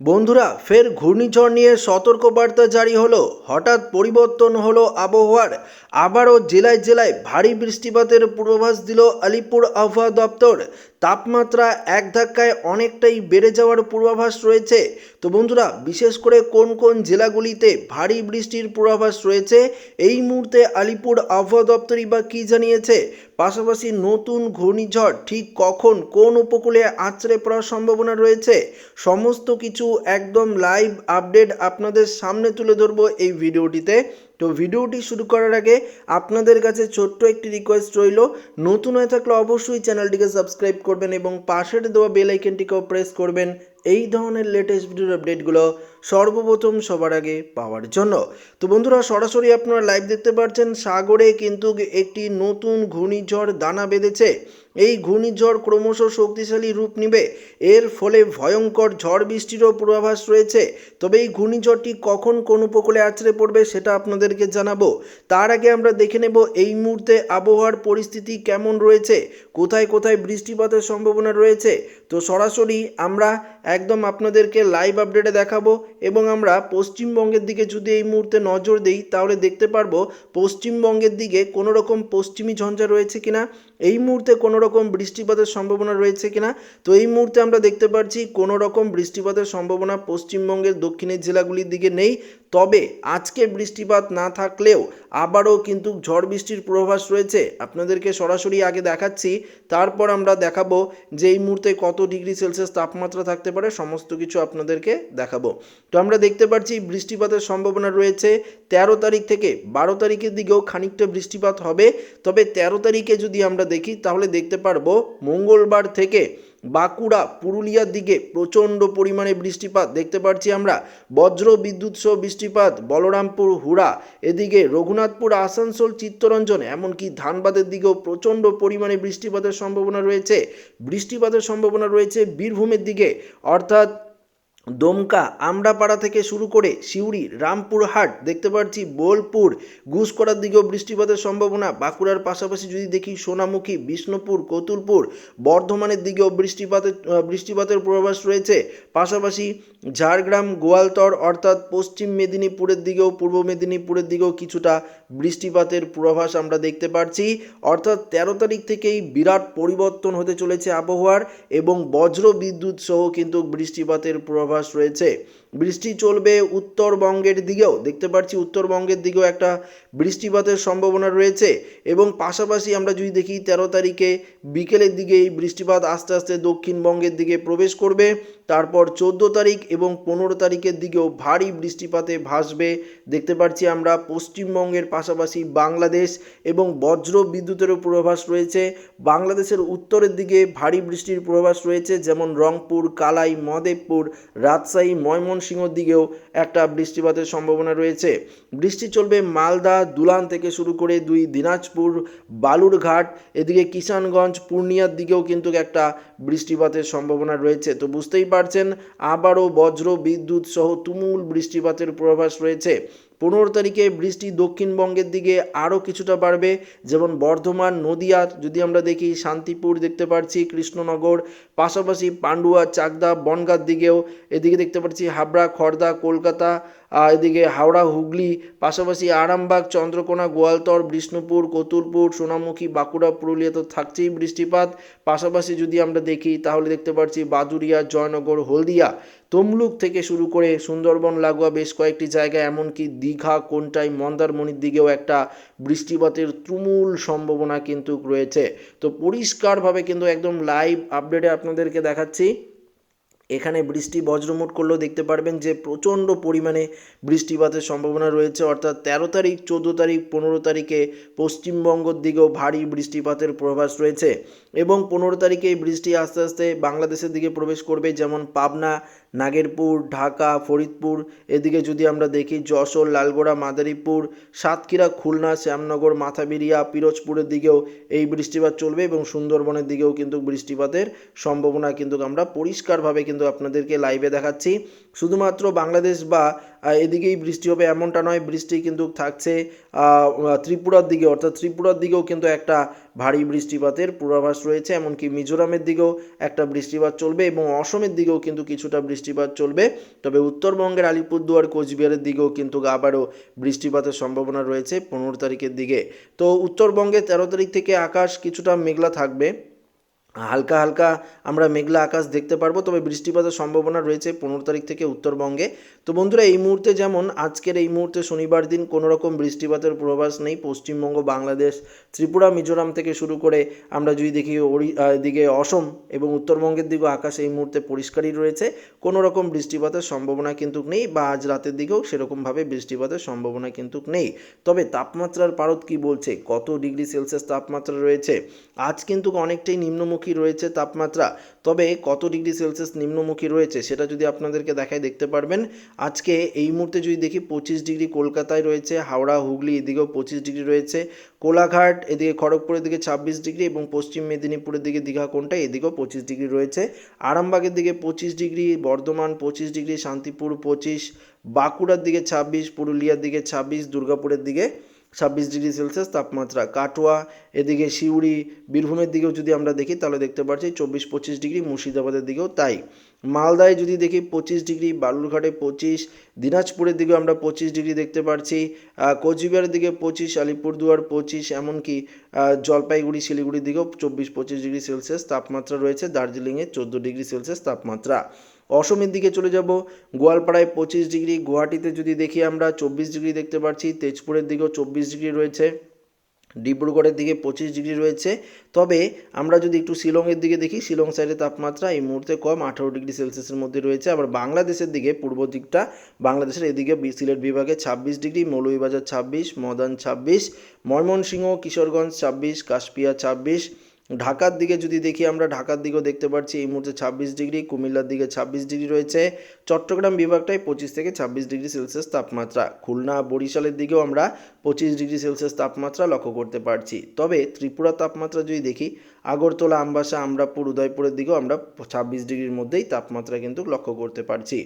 বন্ধুরা, ফের ঘূর্ণিঝড় নিয়ে সতর্কবার্তা জারি হলো। হঠাৎ পরিবর্তন হলো আবহাওয়ার। আবারও জেলায় জেলায় ভারী বৃষ্টিপাতের পূর্বাভাস দিল আলিপুর আবহাওয়া দপ্তর। তাপমাত্রা এক ধাক্কায় অনেকটাই বেড়ে যাওয়ার পূর্বাভাস রয়েছে। তো বন্ধুরা, বিশেষ করে কোন কোন জেলাগুলিতে ভারী বৃষ্টির পূর্বাভাস রয়েছে, এই মুহূর্তে আলিপুর আবহাওয়া দপ্তরই বা কী জানিয়েছে? পাশাপাশি নতুন ঘূর্ণিঝড় ঠিক কখন, কোন উপকূলে আছড়ে পড়ার সম্ভাবনা রয়েছে? সমস্ত কিছু একদম লাইভ আপডেট আপনাদের সামনে তুলে ধরবো এই ভিডিওটিতে। তো ভিডিওটি শুরু করার আগে আপনাদের কাছে ছোট্ট একটি রিকোয়েস্ট রইল। নতুন হয়ে থাকলে অবশ্যই চ্যানেলটিকে সাবস্ক্রাইব করবেন এবং পাশের দেওয়া বেল আইকনটিকেও প্রেস করবেন। এই ধরনের লেটেস্ট ভিডিওর আপডেটগুলো সর্বপ্রথম সবার আগে পাওয়ার জন্য। তো বন্ধুরা, সরাসরি আপনারা লাইভ দেখতে পাচ্ছেন, সাগরে কিন্তু একটি নতুন ঘূর্ণিঝড় দানা বেঁধেছে। এই ঘূর্ণিঝড় ক্রমশ শক্তিশালী রূপ নিবে। এর ফলে ভয়ঙ্কর ঝড় বৃষ্টিরও পূর্বাভাস রয়েছে। তবে এই ঘূর্ণিঝড়টি কখন কোন উপকূলে আছড়ে পড়বে সেটা আপনাদেরকে জানাব। তার আগে আমরা দেখে নেব এই মুহূর্তে আবহাওয়ার পরিস্থিতি কেমন রয়েছে, কোথায় কোথায় বৃষ্টিপাতের সম্ভাবনা রয়েছে। তো সরাসরি আমরা একদম আপনাদেরকে লাইভ আপডেটে দেখাবো এবং আমরা পশ্চিমবঙ্গের দিকে যদি এই মুহূর্তে নজর দিই, তাহলে দেখতে পারব পশ্চিমবঙ্গের দিকে কোনো রকম পশ্চিমী ঝঞ্ঝা রয়েছে কিনা, এই মুহূর্তে কোনো রকম বৃষ্টিপাতের সম্ভাবনা রয়েছে কিনা, তো এই মুহূর্তে আমরা দেখতে পাচ্ছি কোনো রকম বৃষ্টিপাতের সম্ভাবনা পশ্চিমবঙ্গের দক্ষিণের জেলাগুলির দিকে নেই তবে আজকে বৃষ্টিপাত না থাকলেও আবারও কিন্তু ঝড় বৃষ্টির প্রভাস রয়েছে। আপনাদেরকে সরাসরি আগে দেখাচ্ছি, তারপর আমরা দেখাবো যে এই মুহূর্তে কত ডিগ্রি সেলসিয়াস তাপমাত্রা থাকতে পারে, সমস্ত কিছু আপনাদেরকে দেখাবো। তো আমরা দেখতে পাচ্ছি, বৃষ্টিপাতের সম্ভাবনা রয়েছে। তেরো তারিখ থেকে বারো তারিখের দিকেও খানিকটা বৃষ্টিপাত হবে। তবে তেরো তারিখে যদি আমরা দেখি, তাহলে দেখতে পারব মঙ্গলবার থেকে বাঁকুড়া, পুরুলিয়ার দিকে প্রচণ্ড পরিমাণে বৃষ্টিপাত দেখতে পাচ্ছি আমরা। বজ্র বিদ্যুৎ সহ বৃষ্টিপাত, বলরামপুর, হুড়া, এদিকে রঘুনাথপুর, আসানসোল, চিত্তরঞ্জন, এমনকি ধানবাদের দিকেও প্রচণ্ড পরিমাণে বৃষ্টিপাতের সম্ভাবনা রয়েছে। বৃষ্টিপাতের সম্ভাবনা রয়েছে বীরভূমের দিকে। অর্থাৎ দমকা আমরাপাড়া থেকে শুরু করে সিউড়ি রামপুরহাট দেখতে পাচ্ছি বোলপুর। ঘুষকরার দিকেও বৃষ্টিপাতের সম্ভাবনা। বাঁকুড়ার পাশাপাশি যদি দেখি সোনামুখী, বিষ্ণুপুর, কতুলপুর, বর্ধমানের দিকেও বৃষ্টিপাতের বৃষ্টিপাতের পূর্বাভাস রয়েছে। পাশাপাশি ঝাড়গ্রাম, গোয়ালতর অর্থাৎ পশ্চিম মেদিনীপুরের দিকেও, পূর্ব মেদিনীপুরের দিকেও কিছুটা বৃষ্টিপাতের পূর্বাভাস আমরা দেখতে পাচ্ছি অর্থাৎ তেরো তারিখ থেকেই বিরাট পরিবর্তন হতে চলেছে আবহাওয়ার এবং বজ্র বিদ্যুৎ সহ কিন্তু বৃষ্টিপাতের পূর্বাভাস রয়েছে বৃষ্টি চলবে উত্তরবঙ্গের দিকেও। দেখতে পাচ্ছি উত্তরবঙ্গের দিকেও একটা বৃষ্টিপাতের সম্ভাবনা রয়েছে এবং পাশাপাশি আমরা যদি দেখি তেরো তারিখে বিকেলের দিকে এই বৃষ্টিপাত আস্তে আস্তে দক্ষিণবঙ্গের দিকে প্রবেশ করবে। তারপর চোদ্দ তারিখ এবং পনেরো তারিখের দিকেও ভারী বৃষ্টিপাতে ভাসবে। দেখতে পাচ্ছি আমরা পশ্চিমবঙ্গের পাশাপাশি বাংলাদেশ এবং বজ্র বিদ্যুতেরও পূর্বাভাস রয়েছে। বাংলাদেশের উত্তরের দিকে ভারী বৃষ্টির পূর্বাভাস রয়েছে, যেমন রংপুর, কালাই মদেবপুর রাজশাহী ময়মনসিংহর দিকেও একটা বৃষ্টিপাতের সম্ভাবনা রয়েছে। বৃষ্টি চলবে মালদা, দুলান থেকে শুরু করে দুই দিনাজপুর, বালুরঘাট, এদিকে কিষানগঞ্জ, পূর্ণিয়ার দিকেও কিন্তু একটা বৃষ্টিপাতের সম্ভাবনা রয়েছে। তো বুঝতেই পারছেন, আবারও বজ্র, বিদ্যুৎ সহ তুমুল বৃষ্টিপাতের পূর্বাভাস রয়েছে। পনেরো তারিখে বৃষ্টি দক্ষিণবঙ্গের দিকে আরও কিছুটা বাড়বে, যেমন বর্ধমান, নদিয়া, যদি আমরা দেখি শান্তিপুর দেখতে পাচ্ছি কৃষ্ণনগর, পাশাপাশি পান্ডুয়া, চাকদা, বনগাঁর দিকেও এদিকে দেখতে পাচ্ছি হাবড়া খড়দা কলকাতা এদিকে হাওড়া, হুগলি, পাশাপাশি আরামবাগ, চন্দ্রকোনা, গোয়ালতর, বিষ্ণুপুর কতুলপুর সোনামুখী, বাঁকুড়া, পুরুলিয়া তো থাকছেই বৃষ্টিপাত। পাশাপাশি যদি আমরা দেখি, তাহলে দেখতে পাচ্ছি বাদুরিয়া, জয়নগর, হলদিয়া তমলুক থেকে শুরু করে সুন্দরবন, লাগোয়া বেশ কয়েকটি জায়গায়, এমনকি দীঘা, কোনটাই, মন্দারমণির দিকেও একটা বৃষ্টিপাতের তুমুল সম্ভাবনা কিন্তু রয়েছে। তো পরিষ্কারভাবে কিন্তু একদম লাইভ আপডেটে আপনাদেরকে দেখাচ্ছি। এখানে বৃষ্টি বজ্রমোট করলেও দেখতে পারবেন যে প্রচণ্ড পরিমাণে বৃষ্টিপাতের সম্ভাবনা রয়েছে। অর্থাৎ তেরো তারিখ, চোদ্দ তারিখ, পনেরো তারিখে পশ্চিমবঙ্গর দিকেও ভারী বৃষ্টিপাতের প্রভাস রয়েছে এবং পনেরো তারিখে বৃষ্টি আস্তে আস্তে বাংলাদেশের দিকে প্রবেশ করবে, যেমন পাবনা নাগেরপুর, ঢাকা, ফরিদপুর। এদিকে যদি আমরা দেখি, যশোর, লালগোড়া, মাদারীপুর, সাতক্ষীরা, খুলনা, শ্যামনগর, মাথাবিরিয়া, পিরোজপুরের দিকেও এই বৃষ্টিপাত চলবে এবং সুন্দরবনের দিকেও কিন্তু বৃষ্টিপাতের সম্ভাবনা কিন্তু আমরা পরিষ্কারভাবে কিন্তু আপনাদেরকে লাইভে দেখাচ্ছি। শুধুমাত্র বাংলাদেশ বা এদিকেই বৃষ্টি হবে, এমনটা নয়। বৃষ্টি কিন্তু থাকছে ত্রিপুরার দিকে। অর্থাৎ ত্রিপুরার দিকেও কিন্তু একটা ভারী বৃষ্টিপাতের পূর্বাভাস রয়েছে, এমনকি মিজোরামের দিকেও একটা বৃষ্টিপাত চলবে এবং অসমের দিকেও কিন্তু কিছুটা বৃষ্টিপাত চলবে। তবে উত্তরবঙ্গের আলিপুরদুয়ার, কোচবিহারের দিকেও কিন্তু আবারও বৃষ্টিপাতের সম্ভাবনা রয়েছে পনেরো তারিখের দিকে। তো উত্তরবঙ্গে তেরো তারিখ থেকে আকাশ কিছুটা মেঘলা থাকবে। হালকা হালকা আমরা মেঘলা আকাশ দেখতে পারব, তবে বৃষ্টিপাতের সম্ভাবনা রয়েছে পনেরো তারিখ থেকে উত্তরবঙ্গে। তো বন্ধুরা, এই মুহূর্তে যেমন আজকের এই মুহূর্তে শনিবার দিন কোনো রকম বৃষ্টিপাতের পূর্বাভাস নেই। পশ্চিমবঙ্গ, বাংলাদেশ, ত্রিপুরা, মিজোরাম থেকে শুরু করে আমরা যদি দেখি ওড়ি এদিকে অসম এবং উত্তরবঙ্গের দিকেও আকাশ এই মুহূর্তে পরিষ্কারই রয়েছে। কোনো রকম বৃষ্টিপাতের সম্ভাবনা কিন্তু নেই বা আজ রাতের দিকেও সেরকমভাবে বৃষ্টিপাতের সম্ভাবনা কিন্তু নেই। তবে তাপমাত্রার পারদ কি বলছে? কত ডিগ্রি সেলসিয়াস তাপমাত্রা রয়েছে? আজ কিন্তু অনেকটাই নিম্নমুখী রয়েছে তাপমাত্রা। তবে কত ডিগ্রি সেলসিয়াস নিম্নমুখী রয়েছে সেটা যদি আপনাদেরকে দেখায় দেখতে পারবেন। আজকে এই মুহূর্তে যদি দেখি পঁচিশ ডিগ্রি কলকাতায় রয়েছে, হাওড়া, হুগলি এদিকেও পঁচিশ ডিগ্রি রয়েছে। কোলাঘাট এদিকে খড়গপুরের দিকে ছাব্বিশ ডিগ্রি এবং পশ্চিম মেদিনীপুরের দিকে দীঘা কোনটা এদিকেও পঁচিশ ডিগ্রি রয়েছে। আরামবাগের দিকে পঁচিশ ডিগ্রি, বর্ধমান পঁচিশ ডিগ্রি, শান্তিপুর পঁচিশ, বাঁকুড়ার দিকে ছাব্বিশ, পুরুলিয়ার দিকে ছাব্বিশ, দুর্গাপুরের দিকে ছাব্বিশ ডিগ্রি সেলসিয়াস তাপমাত্রা। কাটোয়া, এদিকে সিউড়ি, বীরভূমের দিকেও যদি আমরা দেখি, তাহলে দেখতে পাচ্ছি চব্বিশ পঁচিশ ডিগ্রি, মুর্শিদাবাদের দিকেও তাই। মালদায় যদি দেখি পঁচিশ ডিগ্রি, বালুরঘাটে পঁচিশ, দিনাজপুরের দিকেও আমরা পঁচিশ ডিগ্রি দেখতে পাচ্ছি কোচবিহারের দিকে পঁচিশ, আলিপুরদুয়ার পঁচিশ, এমনকি জলপাইগুড়ি, শিলিগুড়ির দিকেও চব্বিশ পঁচিশ ডিগ্রি সেলসিয়াস তাপমাত্রা রয়েছে, দার্জিলিংয়ে চোদ্দ ডিগ্রি সেলসিয়াস তাপমাত্রা। অসমের দিকে চলে যাব। গোয়ালপাড়ায় পঁচিশ ডিগ্রি, গুয়াহাটিতে যদি দেখি আমরা চব্বিশ ডিগ্রি দেখতে পাচ্ছি তেজপুরের দিকেও চব্বিশ ডিগ্রি রয়েছে। ডিব্রুগড়ের দিকে পঁচিশ ডিগ্রি রয়েছে। তবে আমরা যদি একটু শিলংয়ের দিকে দেখি, শিলং সাইডে তাপমাত্রা এই মুহূর্তে কম, আঠারো ডিগ্রি সেলসিয়াসের মধ্যে রয়েছে। আবার বাংলাদেশের দিকে, পূর্ব দিকটা, বাংলাদেশের এদিকে সিলেট বিভাগে ছাব্বিশ ডিগ্রি, মৌলভীবাজার ছাব্বিশ, মদান ছাব্বিশ, ময়মনসিংহ, কিশোরগঞ্জ ছাব্বিশ, কাশপিয়া ছাব্বিশ ঢাকার দিকে যদি দেখি আমরা, ঢাকার দিকেও দেখতে পাচ্ছি এই মুহূর্তে ছাব্বিশ ডিগ্রি, কুমিল্লার দিকে ছাব্বিশ ডিগ্রি রয়েছে। চট্টগ্রাম বিভাগটায় পঁচিশ থেকে ছাব্বিশ ডিগ্রি সেলসিয়াস তাপমাত্রা। খুলনা, বরিশালের দিকেও আমরা পঁচিশ ডিগ্রি সেলসিয়াস তাপমাত্রা লক্ষ্য করতে পারছি। তবে ত্রিপুরা তাপমাত্রা যদি দেখি, আগরতলা, আমবাসা, আমরাপুর, উদয়পুরের দিকেও আমরা ছাব্বিশ ডিগ্রির মধ্যেই তাপমাত্রা কিন্তু লক্ষ্য করতে পারছি।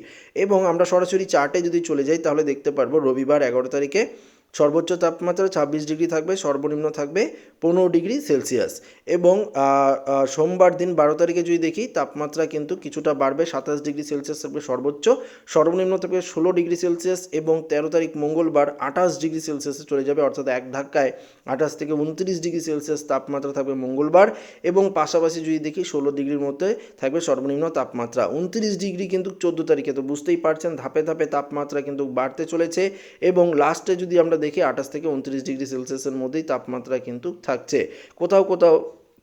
এবং আমরা সরাসরি চার্টে যদি চলে যাই, তাহলে দেখতে পারব রবিবার এগারো তারিখে সর্বোচ্চ তাপমাত্রা ছাব্বিশ ডিগ্রি থাকবে, সর্বনিম্ন থাকবে পনেরো ডিগ্রি সেলসিয়াস। এবং সোমবার দিন বারো তারিখে যদি দেখি, তাপমাত্রা কিন্তু কিছুটা বাড়বে, সাতাশ ডিগ্রি সেলসিয়াস থাকবে সর্বোচ্চ, সর্বনিম্ন থাকবে ষোলো ডিগ্রি সেলসিয়াস এবং তেরো তারিখ মঙ্গলবার আঠাশ ডিগ্রি সেলসিয়াসে চলে যাবে, অর্থাৎ এক ধাক্কায় আঠাশ থেকে উনত্রিশ ডিগ্রি সেলসিয়াস তাপমাত্রা থাকবে মঙ্গলবার এবং পাশাপাশি যদি দেখি, ষোলো ডিগ্রির মধ্যে থাকবে সর্বনিম্ন তাপমাত্রা। উনত্রিশ ডিগ্রি কিন্তু চোদ্দ তারিখে, তো বুঝতেই পারছেন, ধাপে ধাপে তাপমাত্রা কিন্তু বাড়তে চলেছে এবং লাস্টে যদি আমরা দেখি আঠাশ থেকে উনত্রিশ ডিগ্রি সেলসিয়াসের মধ্যেই তাপমাত্রা কিন্তু থাকছে। কোথাও কোথাও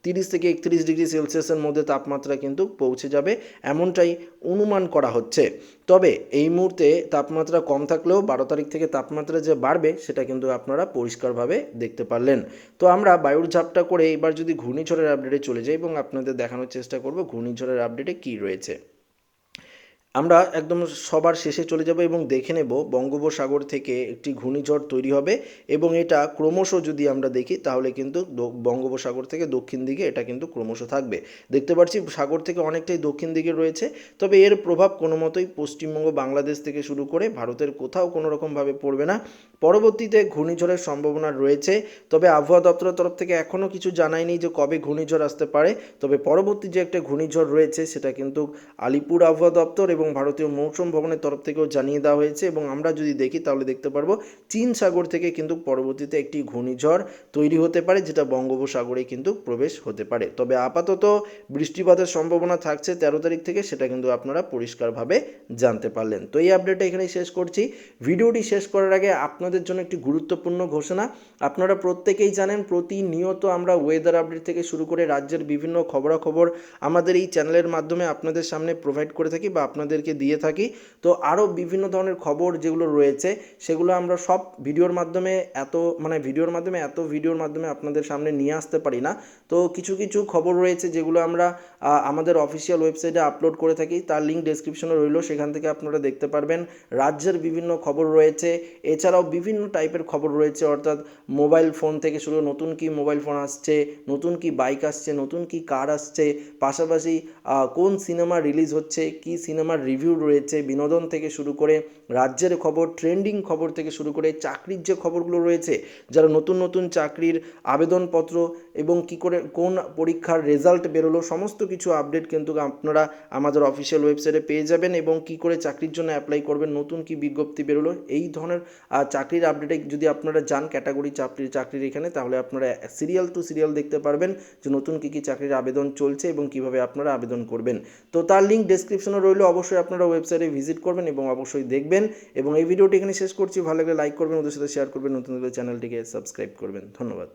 তিরিশ থেকে একত্রিশ ডিগ্রি সেলসিয়াসের মধ্যে তাপমাত্রা কিন্তু পৌঁছে যাবে, এমনটাই অনুমান করা হচ্ছে। তবে এই মুহূর্তে তাপমাত্রা কম থাকলেও বারো তারিখ থেকে তাপমাত্রা যে বাড়বে, সেটা কিন্তু আপনারা পরিষ্কারভাবে দেখতে পারলেন। তো আমরা বায়ুর ঝাপটা করে এবার যদি ঘূর্ণিঝড়ের আপডেটে চলে যাই এবং আপনাদের দেখানোর চেষ্টা করব ঘূর্ণিঝড়ের আপডেটে কী রয়েছে। আমরা একদম সবার শেষে চলে যাব এবং দেখে নেব বঙ্গোপসাগর থেকে একটি ঘূর্ণিঝড় তৈরি হবে এবং এটা ক্রমশ যদি আমরা দেখি, তাহলে কিন্তু বঙ্গোপসাগর থেকে দক্ষিণ দিকে এটা কিন্তু ক্রমশ থাকবে। দেখতে পাচ্ছি সাগর থেকে অনেকটাই দক্ষিণ দিকে রয়েছে, তবে এর প্রভাব কোনো মতোই পশ্চিমবঙ্গ, বাংলাদেশ থেকে শুরু করে ভারতের কোথাও কোনো রকমভাবে পড়বে না। পরবর্তীতে ঘূর্ণিঝড়ের সম্ভাবনা রয়েছে, তবে আবহাওয়া দপ্তরের তরফ থেকে এখনও কিছু জানায়নি যে কবে ঘূর্ণিঝড় আসতে পারে। তবে পরবর্তী যে একটা ঘূর্ণিঝড় রয়েছে, সেটা কিন্তু আলিপুর আবহাওয়া দপ্তর এবং ভারতীয় মৌসুম ভবনের তরফ থেকেও জানিয়ে দেওয়া হয়েছে এবং আমরা যদি দেখি তাহলে দেখতে পারব চীন সাগর থেকে কিন্তু পরবর্তীতে একটি ঘূর্ণিঝড় তৈরি হতে পারে, যেটা বঙ্গোপসাগরে কিন্তু প্রবেশ হতে পারে। তবে আপাতত বৃষ্টিপাতের সম্ভাবনা থাকছে তেরো তারিখ থেকে, সেটা কিন্তু আপনারা পরিষ্কারভাবে জানতে পারলেন। তো এই আপডেটটা এখানেই শেষ করছি। ভিডিওটি শেষ করার আগে আপনাদের জন্য একটি গুরুত্বপূর্ণ ঘোষণা। আপনারা প্রত্যেকেই জানেন, প্রতিনিয়ত আমরা ওয়েদার আপডেট থেকে শুরু করে রাজ্যের বিভিন্ন খবরাখবর আমাদের এই চ্যানেলের মাধ্যমে আপনাদের সামনে প্রোভাইড করে থাকি বা আপনাদেরকে দিয়ে থাকি। তো আরও বিভিন্ন ধরনের খবর যেগুলো রয়েছে, সেগুলো আমরা সব ভিডিওর মাধ্যমে এত মানে ভিডিওর মাধ্যমে, এত ভিডিওর মাধ্যমে আপনাদের সামনে নিয়ে আসতে পারি না। তো কিছু কিছু খবর রয়েছে যেগুলো আমরা আমাদের অফিসিয়াল ওয়েবসাইটে আপলোড করে থাকি। তার লিঙ্ক ডেসক্রিপশনে রইল, সেখান থেকে আপনারা দেখতে পারবেন। রাজ্যের বিভিন্ন খবর রয়েছে, এছাড়াও বিভিন্ন টাইপের খবর রয়েছে, অর্থাৎ মোবাইল ফোন থেকে শুরু, নতুন কি মোবাইল ফোন আসছে, নতুন কি বাইক আসছে, নতুন কি কার আসছে, পাশাপাশি কোন সিনেমা রিলিজ হচ্ছে, কি সিনেমার রিভিউ রয়েছে, বিনোদন থেকে শুরু করে রাজ্যের খবর ট্রেন্ডিং খবর থেকে শুরু করে চাকরির যে খবরগুলো রয়েছে, যারা নতুন নতুন চাকরির আবেদনপত্র এবং কি করে, কোন পরীক্ষার রেজাল্ট বেরোলো, সমস্ত কিছু আপডেট কিন্তু আপনারা আমাদের অফিসিয়াল ওয়েবসাইটে পেয়ে যাবেন এবং কি করে চাকরির জন্য অ্যাপ্লাই করবেন, নতুন কি বিজ্ঞপ্তি বেরোলো, এই ধরনের চাকরির আপডেটে যদি আপনারা যান ক্যাটাগরি চাকরির চাকরির এখানে, তাহলে আপনারা সিরিয়াল টু সিরিয়াল দেখতে পারবেন যে নতুন কী কী চাকরির আবেদন চলছে এবং কীভাবে আপনারা আবেদন করবেন। তো তার লিঙ্ক ডেসক্রিপশনে রইল অবশ্যই আপনারা ওয়েবসাইটে ভিজিট করবেন এবং অবশ্যই দেখবেন এবং এই ভিডিওটি এখানে শেষ করছি। ভালো লাগলে লাইক করবেন, ওদের সাথে শেয়ার করবেন, নতুন চ্যানেলটিকে সাবস্ক্রাইব করবেন। ধন্যবাদ।